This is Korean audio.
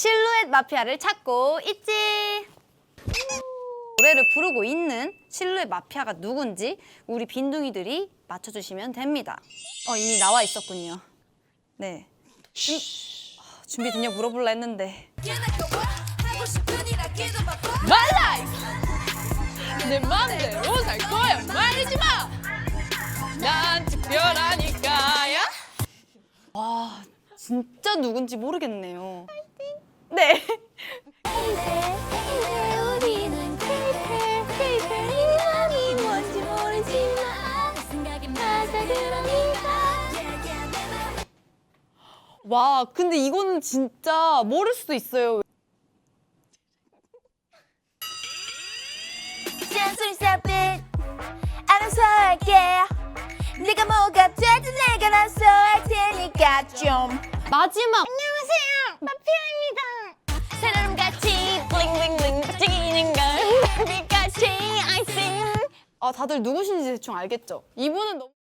실루엣 마피아를 찾고 있지. 노래를 부르고 있는 실루엣 마피아가 누군지 우리 빈둥이들이 맞춰주시면 됩니다. 어 이미 나와 있었군요. 네. 준, 아, 준비됐냐 물어볼라 했는데 My life! 내 맘대로 살 거야 말리지 마! 난 특별하니까야 와 진짜 누군지 모르겠네요. 네. 와 근데 이거는 진짜 모를 수도 있어요. 잔소리 쌉듯 알아서 할게 네가 뭐가 되든 내가 나서 할 테니까 좀 마지막 안녕하세요 마피아입니다 아 다들 누구신지 대충 알겠죠? 이분은 너무